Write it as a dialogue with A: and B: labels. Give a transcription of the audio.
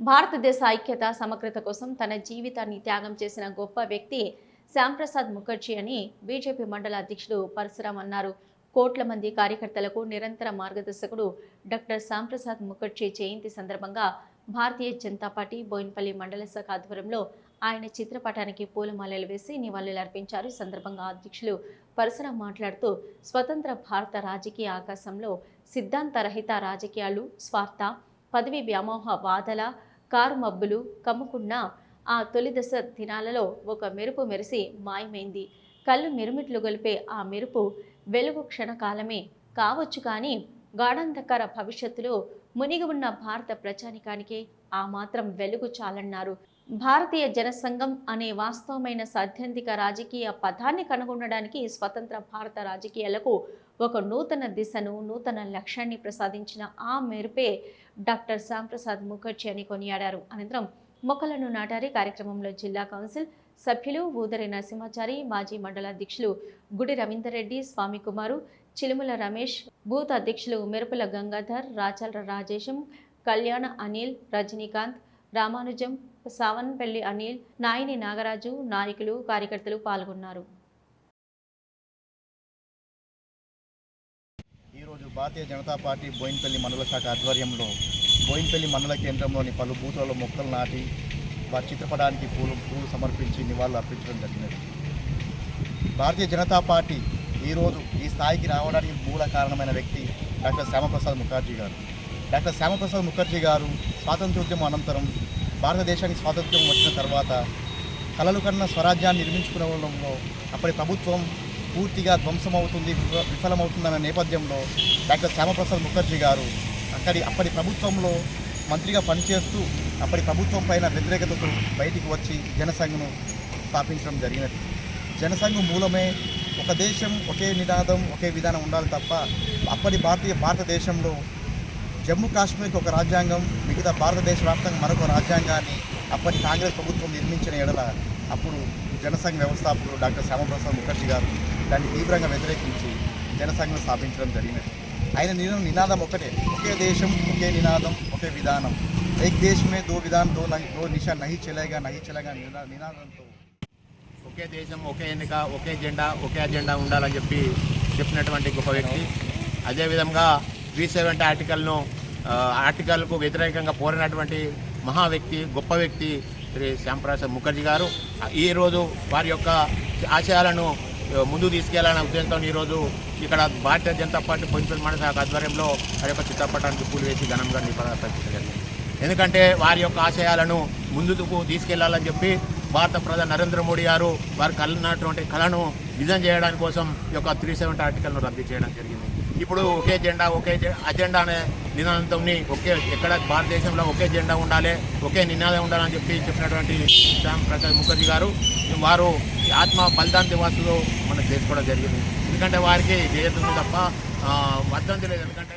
A: భారతదేశ ఐక్యత సమగ్రత కోసం తన జీవితాన్ని త్యాగం చేసిన గొప్ప వ్యక్తి శ్యాంప్రసాద్ ముఖర్జీ అని బీజేపీ మండల అధ్యక్షుడు పరశురామ్ అన్నారు. కోట్ల మంది కార్యకర్తలకు నిరంతర మార్గదర్శకుడు డాక్టర్ శ్యాంప్రసాద్ ముఖర్జీ జయంతి సందర్భంగా భారతీయ జనతా పార్టీ బోయిన్పల్లి మండల శాఖ ఆధ్వర్యంలో ఆయన చిత్రపటానికి పూలమాలలు వేసి నివాళులర్పించారు ఈ సందర్భంగా అధ్యక్షులు పరశురాం మాట్లాడుతూ స్వతంత్ర భారత రాజకీయ ఆకాశంలో సిద్ధాంతరహిత రాజకీయాలు స్వార్థ పదవి వ్యామోహ వాదల కారు మబ్బులు కమ్ముకున్న ఆ తొలి దశ దినాలలో ఒక మెరుపు మెరిసి మాయమైంది. కళ్ళు మిరుమిట్లు గొలిపే ఆ మెరుపు వెలుగు క్షణకాలమే కావచ్చు కానీ గాఢంధకర భవిష్యత్తులో మునిగి ఉన్న భారత ప్రజానికానికే ఆ మాత్రం వెలుగు చాలన్నారు. భారతీయ జనసంఘం అనే వాస్తవమైన సైద్ధాంతిక రాజకీయ పథాన్ని కనుగొనడానికి స్వతంత్ర భారత రాజకీయాలకు ఒక నూతన దిశను నూతన లక్ష్యాన్ని ప్రసాదించిన ఆ మెరుపే డాక్టర్ శ్యాంప్రసాద్ ముఖర్జీ అని కొనియాడారు. అనంతరం మొక్కలను నాటారి కార్యక్రమంలో జిల్లా కౌన్సిల్ సభ్యులు ఊదరి నరసింహాచారి మాజీ మండల అధ్యక్షులు గుడి రవీందర్ రెడ్డి స్వామి కుమారు చిలుముల రమేష్ బూత్ అధ్యక్షులు మెరుపుల గంగాధర్ రాచల రాజేశం కళ్యాణ అనిల్ రజనీకాంత్ రామానుజం సావన్పల్లి అనిల్ నాయిని నాగరాజు నాయకులు కార్యకర్తలు పాల్గొన్నారు.
B: ఈరోజు భారతీయ జనతా పార్టీ బోయిన్పల్లి మండల శాఖ ఆధ్వర్యంలో బోయిన్పల్లి మండల కేంద్రంలోని పలు బూతులలో మొక్కలు నాటి వారి చిత్రపటానికి పూలు పూలు సమర్పించి నివాళులు అర్పించడం జరిగినది. భారతీయ జనతా పార్టీ ఈరోజు ఈ స్థాయికి రావడానికి మూల కారణమైన వ్యక్తి డాక్టర్ శ్యామప్రసాద్ ముఖర్జీ గారు. డాక్టర్ శ్యామప్రసాద్ ముఖర్జీ గారు స్వాతంత్రోద్యమం అనంతరం భారతదేశానికి స్వాతంత్ర్యం వచ్చిన తర్వాత కలలు కన్న స్వరాజ్యాన్ని నిర్మించుకునడంలో అప్పటి ప్రభుత్వం పూర్తిగా ధ్వంసమవుతుంది విఫలమవుతుందన్న నేపథ్యంలో డాక్టర్ శ్యామప్రసాద్ ముఖర్జీ గారు అక్కడి అప్పటి ప్రభుత్వంలో మంత్రిగా పనిచేస్తూ అప్పటి ప్రభుత్వం పైన వ్యతిరేకతతో బయటికి వచ్చి జనసంఘను స్థాపించడం జరిగినది. జనసంఘం మూలమే ఒక దేశం ఒకే నినాదం ఒకే విధానం ఉండాలి తప్ప అప్పటి భారతీయ భారతదేశంలో జమ్మూ కాశ్మీర్కి ఒక రాజ్యాంగం మిగతా భారతదేశ వ్యాప్తంగా మరొక రాజ్యాంగాన్ని అప్పటి కాంగ్రెస్ ప్రభుత్వం నిర్మించిన ఎడల అప్పుడు జనసంఘ వ్యవస్థాపకుడు డాక్టర్ శ్యామప్రసాద్ ముఖర్జీ గారు దాన్ని తీవ్రంగా వ్యతిరేకించి జనసంఘం స్థాపించడం జరిగినది. ఆయన నిన్న నినాదం ఒకటే ఒకే దేశం ఒకే నినాదం ఒకే విధానం. ఏక్ దేశమే దో విధానం దో దో నిషా నహి చెలేగా నహి చెలేగా నినాదంతో
C: ఒకే దేశం ఒకే ఎన్నిక ఒకే జెండా ఒకే అజెండా ఉండాలని చెప్పి చెప్పినటువంటి గొప్ప వ్యక్తి. అదేవిధంగా త్రీ సెవెంటీ ఆర్టికల్ను ఆర్టికల్కు వ్యతిరేకంగా పోరినటువంటి మహా వ్యక్తి గొప్ప వ్యక్తి శ్రీ శ్యాంప్రసాద్ ముఖర్జీ గారు. ఈరోజు వారి యొక్క ఆశయాలను ముందు ముందుకు తీసుకెళ్ళాలనే ఉద్దేశంతో ఈరోజు ఇక్కడ భారతీయ జనతా పార్టీ పొంచుల మండల శాఖ ఆధ్వర్యంలో వారి యొక్క చిత్రపటానికి పూలు వేసి ఘనంగా నిపరించగలిగింది ఎందుకంటే వారి యొక్క ఆశయాలను ముందుకు తీసుకెళ్ళాలని చెప్పి భారత ప్రధాని నరేంద్ర మోడీ గారు వారు కలనటువంటి కళను నిజం చేయడానికి కోసం ఈ యొక్క త్రీ సెవెంటీ ఆర్టికల్ను రద్దు చేయడం జరిగింది. ఇప్పుడు ఒకే జెండా ఒకే అజెండా అనే నినాదంతో ఒకే ఎక్కడ భారతదేశంలో ఒకే జెండా ఉండాలి ఒకే నినాదం ఉండాలని చెప్పి చెప్పినటువంటి శ్యామ్ ప్రసాద్ ముఖర్జీ గారు వారు ఆత్మ బలిదాన్ దివాసులు మనం చేసుకోవడం జరిగింది. ఎందుకంటే వారికి జయతుంది తప్ప ఆ, వర్ధంతి లేదు. ఎందుకంటే